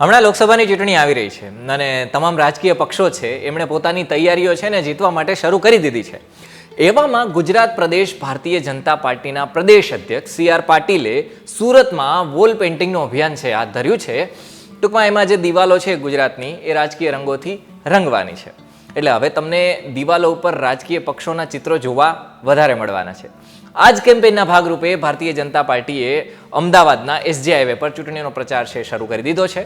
હમણાં લોકસભાની ચૂંટણી આવી રહી છે અને તમામ રાજકીય પક્ષો છે, એમણે પોતાની તૈયારીઓ છે ને જીતવા માટે શરૂ કરી દીધી છે. એવામાં ગુજરાત પ્રદેશ ભારતીય જનતા પાર્ટીના પ્રદેશ અધ્યક્ષ સી આર પાટીલે સુરતમાં વોલ પેઇન્ટિંગનું અભિયાન છે, હાથ ધર્યું છે. ટૂંકમાં એમાં જે દિવાલો છે ગુજરાતની, એ રાજકીય રંગોથી રંગવાની છે. એટલે હવે તમને દિવાલો ઉપર રાજકીય પક્ષોના ચિત્રો જોવા વધારે મળવાના છે. આ જ કેમ્પેઇનના ભાગરૂપે ભારતીય જનતા પાર્ટીએ અમદાવાદના એસજી હાઈવે પર ચૂંટણીનો પ્રચાર છે શરૂ કરી દીધો છે.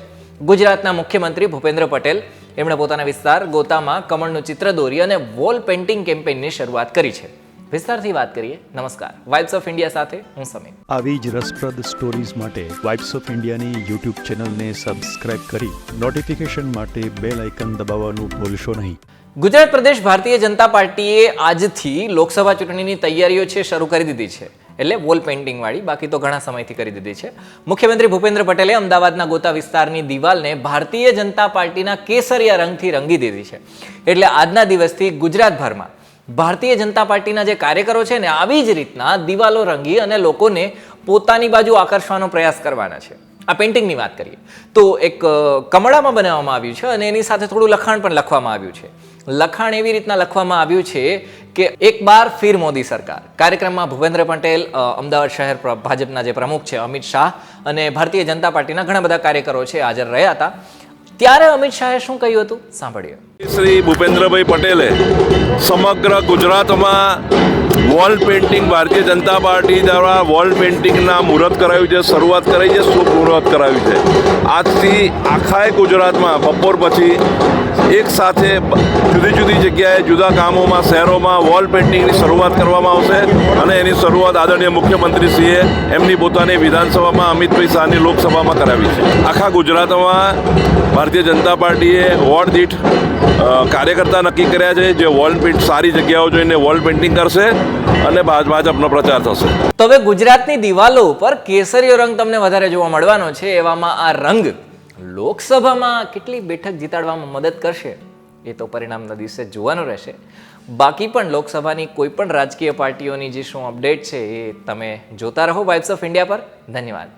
ગુજરાતના મુખ્યમંત્રી ભૂપેન્દ્ર પટેલ એમણે પોતાના વિસ્તાર ગોતામાં કમળનું ચિત્ર દોરી અને વોલ પેઇન્ટિંગ કેમ્પેઇનની શરૂઆત કરી છે. વિસ્તારથી વાત કરીએ. નમસ્કાર. વાઇબ્સ ઓફ ઇન્ડિયા સાથે હું સમીર. આવી જ રસપ્રદ સ્ટોરીઝ માટે વાઇબ્સ ઓફ ઇન્ડિયાની યુટ્યુબ ચેનલને સબસ્ક્રાઇબ કરી નોટિફિકેશન માટે બેલ આઇકન દબાવવાનું ભૂલશો નહીં. ગુજરાત પ્રદેશ ભારતીય જનતા પાર્ટીએ આજથી લોકસભા ચૂંટણીની તૈયારીઓ છે, શરૂ કરી દીધી છે. એટલે વોલ પેઇન્ટિંગ વાળી, બાકી તો ઘણા સમયથી કરી દીધી છે. મુખ્યમંત્રી ભૂપેન્દ્ર પટેલે અમદાવાદના ગોતા વિસ્તારની દિવાલને ભારતીય જનતા પાર્ટીના કેસરિયા રંગથી રંગી દીધી છે. એટલે આજના દિવસથી ગુજરાતભરમાં ભારતીય જનતા પાર્ટીના જે કાર્યકરો છે ને, આવી જ રીતના દિવાલો રંગી અને લોકોને પોતાની બાજુ આકર્ષવાનો પ્રયાસ કરવાના છે. આ પેઇન્ટિંગની વાત કરીએ. તો એક કમળામાં બનાવવામાં આવ્યું છે અને એની સાથે થોડું લખાણ પણ લખવામાં આવ્યું છે. લખાણ એવી રીતના લખવામાં આવ્યું છે કે એક બાર ફિર મોદી સરકાર. કાર્યક્રમમાં ભૂપેન્દ્ર પટેલ અમદાવાદ શહેર ભાજપના જે પ્રમુખ છે અમિત શાહ અને ભારતીય જનતા પાર્ટીના ઘણા બધા કાર્યકરો છે હાજર રહ્યા હતા. ત્યારે અમિત શાહે શું કહ્યું હતું? સાંભળીએ. શ્રી ભૂપેન્દ્રભાઈ પટેલે સમગ્ર ગુજરાતમાં wall painting Bharatiya Janata party દ્વારા વોલ પેઇન્ટિંગના મુહૂર્ત કરાવ્યું છે, શરૂઆત કરાવી છે, શુભ મુહૂર્ત કરાવ્યું છે. આજથી આખાય ગુજરાતમાં બપોર પછી એક સાથે જુદી જુદી જગ્યાએ જુદા ગામોમાં, શહેરોમાં વોલ પેઇન્ટિંગની શરૂઆત કરવામાં આવશે અને એની શરૂઆત આદરણીય મુખ્યમંત્રીશ્રીએ એમની પોતાની વિધાનસભામાં અમિતભાઈ શાહની લોકસભામાં કરાવી છે. આખા ગુજરાતમાં ભારતીય જનતા પાર્ટીએ વોર્ડ દીઠ કાર્યકર્તા નક્કી કર્યા છે જે વોલ પેઇન્ટ સારી જગ્યાઓ જોઈને વોલ પેઇન્ટિંગ કરશે અને ભાજ- ભાજપનો પ્રચાર થશે. તો હવે ગુજરાતની દિવાલો ઉપર કેસરીયો રંગ તમને વધારે જોવા મળવાનો છે, એવામાં આ રંગ લોકસભામાં કેટલી બેઠક જીતાડવામાં મદદ કરશે એ તો પરિણામના દિવસે જોવાનું રહેશે. બાકી પણ લોકસભાની કોઈ પણ રાજકીય પાર્ટીઓની જે શું અપડેટ છે એ તમે જોતા રહો વાઇબ્સ ઓફ ઇન્ડિયા પર. ધન્યવાદ.